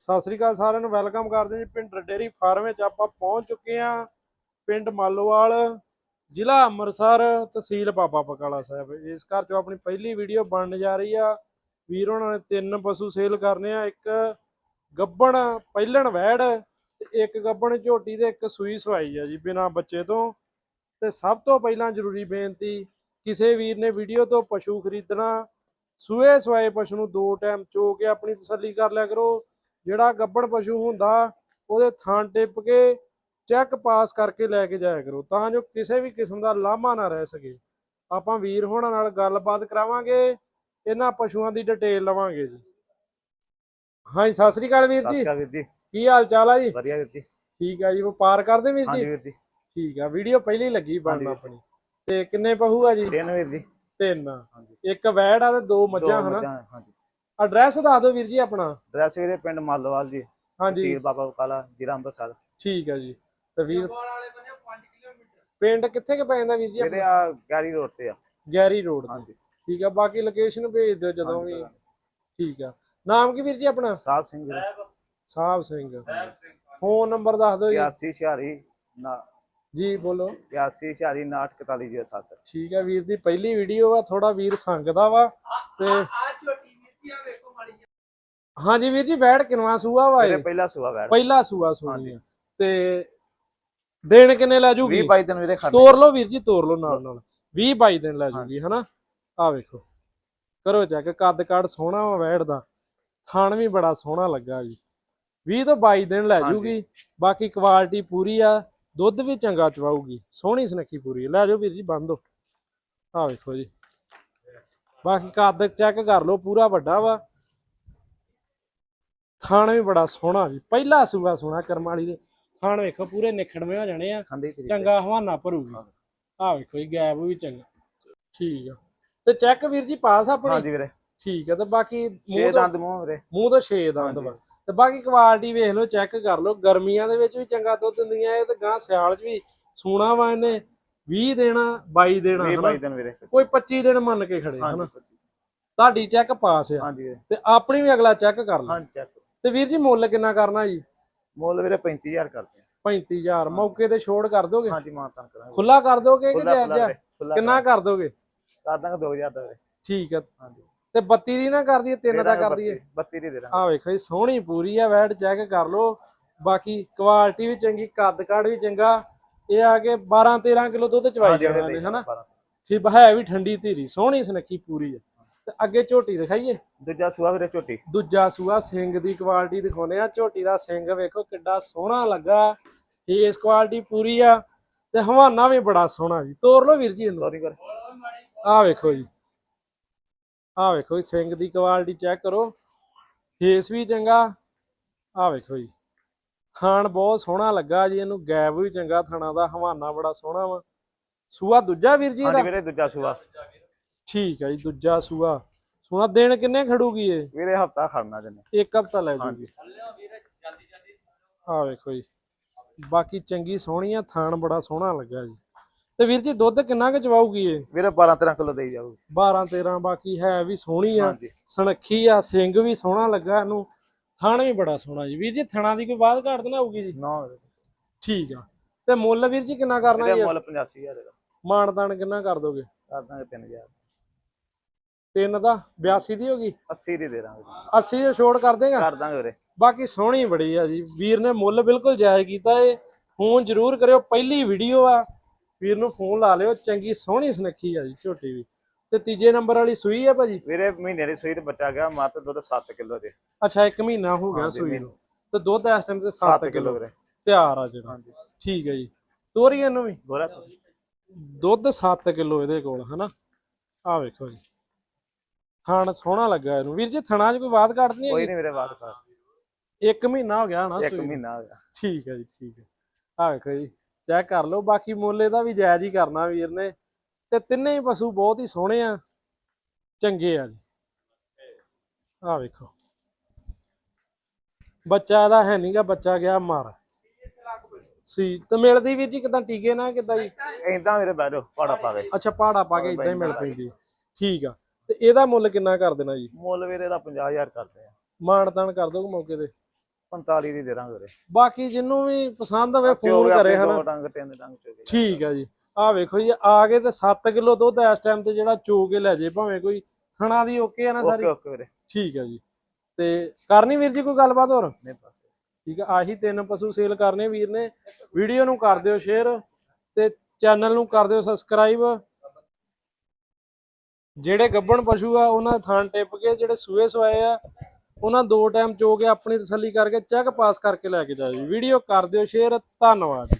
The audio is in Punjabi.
ਸਤਿ ਸ੍ਰੀ ਅਕਾਲ ਸਾਰਿਆਂ ਨੂੰ, ਵੈਲਕਮ ਕਰਦੇ ਜੀ ਪਿੰਡ ਡੇਰੀ ਫਾਰਮ ਵਿੱਚ ਆਪਾਂ ਪਹੁੰਚ ਚੁੱਕੇ ਹਾਂ। ਪਿੰਡ ਮਾਲੋਵਾਲ, ਜ਼ਿਲ੍ਹਾ ਅੰਮ੍ਰਿਤਸਰ, ਤਹਿਸੀਲ ਬਾਬਾ ਬਕਾਲਾ ਸਾਹਿਬ। ਇਸ ਘਰ ਚੋਂ ਆਪਣੀ ਪਹਿਲੀ ਵੀਡੀਓ ਬਣਨ ਜਾ ਰਹੀ ਆ। ਵੀਰ ਉਹਨਾਂ ਨੇ ਤਿੰਨ ਪਸ਼ੂ ਸੇਲ ਕਰਨੇ ਆ, ਇੱਕ ਗੱਬਣ, ਪਹਿਲਣ ਵੈੜ ਤੇ ਇੱਕ ਗੱਬਣ ਝੋਟੀ ਤੇ ਇੱਕ ਸੂਈ ਸਵਾਈ ਆ ਜੀ ਬਿਨਾ ਬੱਚੇ ਤੋਂ। ਤੇ ਸਭ ਤੋਂ ਪਹਿਲਾਂ ਜ਼ਰੂਰੀ ਬੇਨਤੀ, ਕਿਸੇ ਵੀਰ ਨੇ ਵੀਡੀਓ ਤੋਂ ਪਸ਼ੂ ਖਰੀਦਣਾ, ਸੂਏ ਸਵਾਏ ਪਸ਼ੂ ਨੂੰ ਦੋ ਟਾਈਮ ਚੋ ਕੇ ਆਪਣੀ ਤਸੱਲੀ ਕਰ ਲਿਆ ਕਰੋ। ਜਿਹੜਾ ਗੱਬਣ ਪਸ਼ੂ ਹੁੰਦਾ ਉਹਦੇ ਥਾਂ ਟਿੱਪ ਕੇ ਚੈੱਕ ਪਾਸ ਕਰਕੇ ਲੈ ਕੇ ਜਾਇਆ ਕਰੋ ਤਾਂ ਜੋ ਕਿਸੇ ਵੀ ਕਿਸਮ ਦਾ ਲਾਮਾ ਨਾ ਰਹਿ ਸਕੇ। ਆਪਾਂ ਵੀਰ ਹੋਣਾ ਨਾਲ ਗੱਲਬਾਤ ਕਰਾਵਾਂਗੇ ਇਹਨਾਂ ਪਸ਼ੂਆਂ ਦੀ ਡਿਟੇਲ ਲਵਾਂਗੇ ਜੀ। ਹਾਂਜੀ ਸਤਿ ਸ੍ਰੀ ਅਕਾਲ ਵੀਰ ਸਤਿ ਜੀ। ਸ਼੍ਰੀ ਅਕਾਲ ਵੀਰ ਜੀ। ਕੀ ਹਾਲ ਚਾਲ ਆ ਜੀ? ਵਧੀਆ ਵੀਰ ਜੀ। ਠੀਕ ਆ ਜੀ ਵਪਾਰ ਕਰਦੇ ਵੀਰ ਹਾਂਜੀ ਜੀ ਵੀਰ ਜੀ। ਠੀਕ ਆ ਵੀਡੀਓ ਪਹਿਲੀ ਲੱਗੀ ਬਣਨ ਹਾਂਜੀ। ਆਪਣੀ। ਤੇ ਕਿੰਨੇ ਪਹੂ ਆ ਜੀ? ਤਿੰਨ ਵੀਰ ਜੀ। ਤਿੰਨ। ਹਾਂਜੀ। ਇੱਕ ਵੈੜ ਆ ਤੇ ਦੋ ਮੱਝਾਂ ਹਨਾ? ਹਾਂਜੀ। ਐਡਰੈਸ ਦੱਸ ਦਿਓ ਵੀਰ ਜੀ ਆਪਣਾ। ਡਰੈਸ ਵੀਰੇ ਪਿੰਡ ਮਾਲੋਵਾਲ ਜੀ ਹਾਂਜੀ। ਤਹਿਸੀਲ ਬਾਬਾ ਬਕਾਲਾ ਜ਼ਿਲ੍ਹਾ ਅੰਮ੍ਰਿਤਸਰ। ਠੀਕ ਆ ਜੀ। ਤੇ ਵੀਰ ਪਿੰਡ ਕਿੱਥੇ ਕਿ ਪੈ ਜਾਂਦਾ ਵੀਰ ਜੀ ਵੀਰੇ ਆ ਗੈਰੀ ਰੋਡ ਤੇ ਆ। ਗੈਰੀ ਰੋਡ ਤੇ। ਹਾਂਜੀ। ਠੀਕ ਆ ਬਾਕੀ ਲੋਕੇਸ਼ਨ ਭੇਜ ਦਿਓ ਜਦੋਂ ਵੀ। ਠੀਕ ਆ। ਨਾਮ ਕੀ ਵੀਰ ਜੀ ਆਪਣਾ? ਸਾਹਿਬ। ਸਿੰਘ। ਸਾਹਿਬ ਸਿੰਘ ਫੋਨ ਨੰਬਰ ਦੱਸ ਦਿਓ ਜੀ। 82 ਛਿਆਰੀ ਨਾ ਜੀ ਬੋਲੋ। 82 ਛਿਆਰੀ 94107 ਠੀਕ ਆ ਵੀਰ ਦੀ ਪਹਿਲੀ ਵੀਡੀਓ ਆ ਥੋੜਾ ਵੀਰ ਸੰਗਦਾ ਵਾ। ਤੇ ਹਾਂਜੀ ਵੀਰ ਜੀ ਵੈੜ ਕਿਨਵਾ ਸੂਆ ਵਾ ਇਹ? ਪਹਿਲਾ ਸੁਆ ਵੈੜ। ਪਹਿਲਾ ਸੂਆ ਆ ਤੇ ਦੇਣ ਕਿੰਨੇ ਲੈ 20 ਜੂਗੀ 22 ਦਿਨ ਵੀਰੇ ਖੜਨੇ ਤੋਰ ਲਓ ਵੀਰ ਜੀ ਤੋਰ ਲਓ ਨਾਲ ਨਾਲ। 20 22 ਦਿਨ ਲੈ ਜੂਗੀ ਹਨਾ? ਆ ਵੇਖੋ। ਕਰੋ ਚੈੱਕ ਕੱਦ ਕਾੜ ਸੋਹਣਾ ਵਾ ਵੈੜ ਦਾ। ਥਣ ਵੀ ਬੜਾ ਸੋਹਣਾ ਲੱਗਾ ਜੀ। 20 ਤੋਂ 22 ਦਿਨ ਲੈ। ਜੂਗੀ। ਬਾਕੀ ਕੁਆਲਿਟੀ ਪੂਰੀ ਆ ਦੁੱਧ ਵੀ ਚੰਗਾ ਚਵਾਊਗੀ। ਸੋਹਣੀ ਸੁਨੱਖੀ ਪੂਰੀ। ਲੈ ਜਾਓ ਵੀਰ ਜੀ ਬੰਦ ਦੋ। ਆ ਵੇਖੋ ਜੀ। ਬਾਕੀ ਕੱਦ ਚੈੱਕ ਕਰ ਲਓ ਪੂਰਾ ਵੱਡਾ ਵਾ। ਥਣ ਵੀ ਬੜਾ ਸੋਹਣਾ ਜੀ। ਪਹਿਲਾ ਸੂਆ ਸੋਹਣਾ ਕਰਮ ਵਾਲੀ ਦੇ। ਥਣ ਵੇਖੋ ਪੂਰੇ ਨਿਖੜਵੇਂ ਹੋ ਜਾਣੇ ਆ। ਚੰਗਾ ਹਵਾਨਾ ਭਰੂਗੀ। ਆ ਵੇਖੋ ਜੀ ਗੈਪ ਵੀ ਚੰਗਾ। ਠੀਕ ਆ। ਤੇ ਚੈੱਕ ਵੀਰ ਜੀ ਪਾਸ ਆਪਣੀ? ਹਾਂਜੀ ਵੀਰੇ। ਠੀਕ ਆ ਤੇ ਬਾਕੀ ਮੂੰਹ ਦੰਦ ਮੂੰਹ ਵੀਰੇ। ਮੂੰਹ ਤੋਂ 6 ਦੰਦ ਵਾ। ਤੇ ਬਾਕੀ ਕੁਆਲਿਟੀ ਵੇਖ ਲਓ ਚੈੱਕ ਕਰ ਲਓ। ਗਰਮੀਆਂ ਦੇ ਵਿੱਚ ਵੀ ਚੰਗਾ ਦੁੱਧ ਦਿੰਦੀਆਂ ਇਹ ਤੇ ਗਾਂ ਸਿਆਲ 'ਚ ਵੀ ਸੂਣਾ ਵਾ ਇਹਨੇ। 20 ਦੇਣਾ 22 ਦੇਣਾ 20 ਹਨਾ? 22 ਦਿਨ ਵੀਰੇ। ਕੋਈ 25 ਦਿਨ ਮੰਨ ਕੇ ਖੜੇ ਹਨਾ? ਤੁਹਾਡੀ ਚੈੱਕ ਪਾਸ ਆ। ਤੇ ਆਪਣੀ ਵੀ ਅਗਲਾ ਚੈੱਕ ਕਰ ਲਓ ਹਾਂਜੀ ਚੈੱਕ ਤੇ ਵੀਰ ਜੀ ਮੁੱਲ ਕਿੰਨਾ ਕਰਨਾ ਜੀ? ਮੁੱਲ ਵੀਰੇ 35000 ਕਰਦੇ ਆ। 35000 ਮੌਕੇ ਤੇ ਛੋੜ ਕਰ ਦੋਗੇ? ਹਾਂਜੀ ਮਾਨਤਾਨ ਕਰਾਂਗੇ। ਖੁੱਲਾ ਕਰ ਦੋਗੇ ਕਿ ਜਾਇਜ਼ ਆ? ਕਿੰਨਾ ਕਰ ਦੋਗੇ? ਕਰ ਦਾਂਗੇ 2000 ਦਾ ਵੀਰੇ। ਠੀਕ ਆ। ਹਾਂਜੀ। ਤੇ 32 ਦੀ ਨਾ ਕਰ ਦਈਏ ਤਿੰਨ ਦਾ ਕਰ ਦਈਏ। 32 ਦੀ ਦੇ ਦਾਂਗੇ। ਆ ਵੇਖੋ ਜੀ ਸੋਹਣੀ ਪੂਰੀ ਆ ਵੈਟ ਚੈੱਕ ਕਰ ਲਓ। ਬਾਕੀ ਕੁਆਲਿਟੀ ਵੀ ਚੰਗੀ ਕੱਦ ਕਾੜ ਵੀ ਚੰਗਾ। ਇਹ ਆ ਕੇ 12 13 ਕਿਲੋ ਦੁੱਧ ਚਵਾਈ ਜਾਣਾ ਨੇ ਹਨਾ। ਠੀਕ ਹੈ ਵੀ ਠੰਡੀ ਧੀਰੀ ਸੋਹਣੀ ਸੁਨੱਖੀ ਪੂਰੀ ਆ। ਤੇ ਅੱਗੇ ਝੋਟੀ ਦਿਖਾਈਏ। ਦੂਜਾ ਸੂਆ ਵੀਰੇ ਝੋਟੀ। ਦੂਜਾ ਸੂਆ ਸਿੰਘ ਦੀ ਕੁਆਲਿਟੀ ਦਿਖਾਉਨੇ ਆ ਝੋਟੀ ਦਾ ਸਿੰਘ ਵੇਖੋ ਕਿੱਡਾ ਸੋਹਣਾ ਲੱਗਾ। ਫੇਸ ਕੁਆਲਿਟੀ ਪੂਰੀ ਆ ਤੇ ਹਵਾਨਾ ਵੀ ਬੜਾ ਸੋਹਣਾ ਜੀ। ਤੋਰ ਲਓ ਵੀਰ ਜੀ ਇਹਨੂੰ। ਕਰ। ਆ ਵੇਖੋ ਜੀ। ਆ ਵੇਖੋ ਜੀ ਸਿੰਘ ਦੀ ਕੁਆਲਿਟੀ ਚੈੱਕ ਕਰੋ। ਫੇਸ ਵੀ ਚੰਗਾ। ਆ ਵੇਖੋ ਜੀ। ਥਾਣ ਬਹੁਤ ਸੋਹਣਾ ਲੱਗਾ ਜੀ ਇਹਨੂੰ। ਗੈਪ ਵੀ ਚੰਗਾ ਥਾਣਾ ਦਾ। ਹਵਾਨਾ ਬੜਾ ਸੋਹਣਾ ਵਾ। ਸੂਆ ਦੂਜਾ ਵੀਰ ਜੀ ਹਾਂਜੀ ਦਾ ਵੀਰੇ ਦੂਜਾ ਸੂਆ। ਠੀਕ ਹੈ ਜੀ ਦੂਜਾ ਸੂਆ। ਸੋਨਾ ਦੇਣ ਕਿੰਨੇ ਖੜੂਗੀ ਇਹ? ਵੀਰੇ ਹਫਤਾ ਖੜਨਾ ਜੰਨੇ ਇੱਕ ਹਫਤਾ ਲੈ ਜੂਗੀ। ਆ ਵੇਖੋ ਜੀ ਬਾਕੀ ਚੰਗੀ ਸੋਹਣੀ ਆ ਥਾਣ ਬੜਾ ਸੋਹਣਾ ਲੱਗਾ ਜੀ। ਤੇ ਵੀਰ ਜੀ ਦੁੱਧ ਕਿੰਨਾ ਕੁ ਚਵਾਉਗੀ ਏ ਵੀਰੇ 12 13 ਕਿਲੋ ਦੇਈ ਜਾਊਗੀ। 12 13 ਬਾਕੀ ਹੈ ਵੀ ਸੋਹਣੀ ਆ ਸਣਖੀ ਆ ਸਿੰਘ ਵੀ ਸੋਹਣਾ ਲੱਗਾ ਇਹਨੂੰ। ਥਾਣ ਵੀ ਬੜਾ ਸੋਹਣਾ ਜੀ। ਵੀਰ ਜੀ ਥਣਾ ਦੀ ਕੋਈ ਬਾਤ ਘਾਟ ਤਾਂ ਨਾ ਆਊਗੀ ਜੀ? ਨਾ ਠੀਕ ਆ। ਤੇ ਮੁੱਲ ਵੀਰ ਜੀ ਕਿੰਨਾ ਕਰਨਾ ਜੀ? ਮੁੱਲ 85000 ਮਾਨਦਾਨ ਕਿੰਨਾ ਕਰ ਦੋਗੇ? ਕਰਦਾਂਗੇ 3000 ਤਿੰਨ ਦਾ 82 ਦੀ ਹੋ ਗਈ? 80 ਦੀ ਦੇ ਦਾਂਗੇ। 80 ਦੇ ਛੋੜ ਕਰ ਦੇਗਾ? ਕਰ ਦਾਂਗੇ ਵੀਰੇ। ਬਾਕੀ ਸੋਹਣੀ ਬੜੀ ਆ ਜੀ। ਵੀਰ ਨੇ ਮੁੱਲ ਬਿਲਕੁਲ ਜਾਇਜ਼ ਕੀਤਾ ਏ। ਫੋਨ ਜ਼ਰੂਰ ਕਰਿਓ ਪਹਿਲੀ ਵੀਡੀਓ ਆ। ਵੀਰ ਨੂੰ ਫੋਨ ਲਾ ਲਿਓ ਚੰਗੀ ਸੋਹਣੀ ਸੁਨੱਖੀ ਆ ਜੀ ਝੋਟੀ ਵੀ। ਤੇ ਤੀਜੇ ਨੰਬਰ ਵਾਲੀ ਸੂਈ ਆ ਭਾਜੀ? ਵੀਰੇ ਮਹੀਨੇ ਦੀ ਸੂਈ ਤੇ ਬੱਚਾ ਗਿਆ ਮੱਤ ਦੁੱਧ 7 ਕਿਲੋ ਦੇ ਅੱਛਾ 1 ਮਹੀਨਾ ਹੋ ਗਿਆ ਸੂਈ ਨੂੰ। ਤੇ ਦੁੱਧ ਇਸ ਟਾਈਮ ਤੇ 7 ਕਿਲੋ ਵੀਰੇ। ਤਿਆਰ ਆ ਜਿਹੜਾ। ਠੀਕ ਹੈ ਜੀ। ਤੋਰੀਆਂ ਨੂੰ ਵੀ? ਦੁੱਧ 7 ਕਿਲੋ ਇਹਦੇ ਕੋਲ ਹਨਾ? ਆ ਵੇਖੋ ਜੀ। ਥਣ ਸੋਹਣਾ ਲੱਗਾ ਇਹਨੂੰ। ਵੀਰ ਜੀ ਥਣਾ 'ਚ ਕੋਈ ਬਾਤ ਘਾਟ ਨਹੀਂ ਕੋਈ ਹੈਗੀ? ਨਹੀਂ ਵੀਰੇ ਬਾਤ ਕਰ ਇੱਕ ਮਹੀਨਾ ਹੋ ਗਿਆ ਹਨਾ ਇੱਕ ਸੂਈ ਨੂੰ। ਮਹੀਨਾ ਹੋ ਗਿਆ। ਠੀਕ ਹੈ ਜੀ ਠੀਕ ਹੈ। ਆ ਵੇਖੋ ਜੀ ਚੈੱਕ ਕਰ ਲਓ। ਬਾਕੀ ਮੁੱਲ ਇਹਦਾ ਵੀ ਜਾਇਜ਼ ਹੀ ਕਰਨਾ ਵੀਰ ਨੇ। ਤੇ ਤਿੰਨੇ ਹੀ ਪਸ਼ੂ ਬਹੁਤ ਹੀ ਸੋਹਣੇ ਆ। ਚੰਗੇ ਆ ਜੀ। ਆ ਵੇਖੋ। ਬੱਚਾ ਇਹਦਾ ਹੈ ਨਹੀਂਗਾ ਬੱਚਾ ਗਿਆ ਮਾਰ। ਸੀ। ਤੇ ਮਿਲਦੀ ਵੀਰ ਜੀ ਕਿਦਾਂ? ਟੀਕੇ ਨਾ ਕਿਦਾਂ ਜੀ? ਐਂਦਾ ਵੀਰੇ ਬੈਠੋ ਪਾੜਾ ਪਾਵੇ ਅੱਛਾ ਪਹਾੜਾ ਪਾ ਕੇ ਇਦਾਂ ਹੀ ਮਿਲ ਪੈਂਦੀ। ਠੀਕ ਆ। ਤੇ ਇਹਦਾ ਮੁੱਲ ਕਿੰਨਾ ਕਰ ਦੇਣਾ ਜੀ? ਮੁੱਲ ਵੀਰੇ ਦਾ 50000 ਕਰਦੇ ਆ ਮਾਣ ਤਾਣ ਕਰ ਦੋਗੇ ਮੌਕੇ ਤੇ? 45 ਦੀ ਦੇ ਦਾਂਗੇ ਵੀਰੇ। ਬਾਕੀ ਜਿੰਨੂੰ ਵੀ ਪਸੰਦ ਚੋ ਫੋਨ ਕਰੇ ਹਨਾ। ਦੋ ਡੰਗ ਤਿੰਨ ਡੰਗ ਚੋ ਗਏ ਠੀਕ ਆ ਜੀ। ਆ ਵੇਖੋ ਜੀ ਆ ਗਏ ਤੇ 7 ਕਿਲੋ ਦੁੱਧ ਇਸ ਟਾਈਮ ਤੇ ਜਿਹੜਾ ਚੋ ਕੇ ਲੈ ਜੇ ਭਾਵੇਂ ਕੋਈ। ਥਣਾ ਦੀ ਓਕੇ ਆ ਨਾ ਓਕੇ ਸਾਰੀ? ਓਕੇ ਵੀਰੇ। ਠੀਕ ਆ ਜੀ। ਤੇ ਕਰਨੀ ਵੀਰ ਜੀ ਕੋਈ ਗੱਲਬਾਤ ਹੋਰ? ਨਹੀਂ ਬਸ। ਠੀਕ ਆ ਆਹੀ ਤਿੰਨ ਪਸ਼ੂ ਸੇਲ ਕਰਨੇ ਵੀਰ ਨੇ। ਵੀਡੀਓ ਨੂੰ ਕਰ ਦਿਓ ਸ਼ੇਅਰ ਤੇ ਚੈਨਲ ਨੂੰ ਕਰ ਦਿਓ ਸਬਸਕ੍ਰਾਈਬ ਜਿਹੜੇ ਗੱਬਣ ਪਸ਼ੂ ਆ, ਉਹਨਾਂ ਦੇ ਥਾਂ ਟਿਪ ਕੇ ਜਿਹੜੇ ਸੂਏ ਸਵਾਏ ਆ, ਉਹਨਾਂ ਦੋ ਟਾਈਮ ਚੋ ਕੇ ਆਪਣੀ ਤਸੱਲੀ ਕਰਕੇ ਚੈੱਕ ਪਾਸ ਕਰਕੇ ਲੈ ਕੇ ਜਾਓ ਵੀਡੀਓ ਕਰ ਦਿਓ ਸ਼ੇਅਰ ਧੰਨਵਾਦ।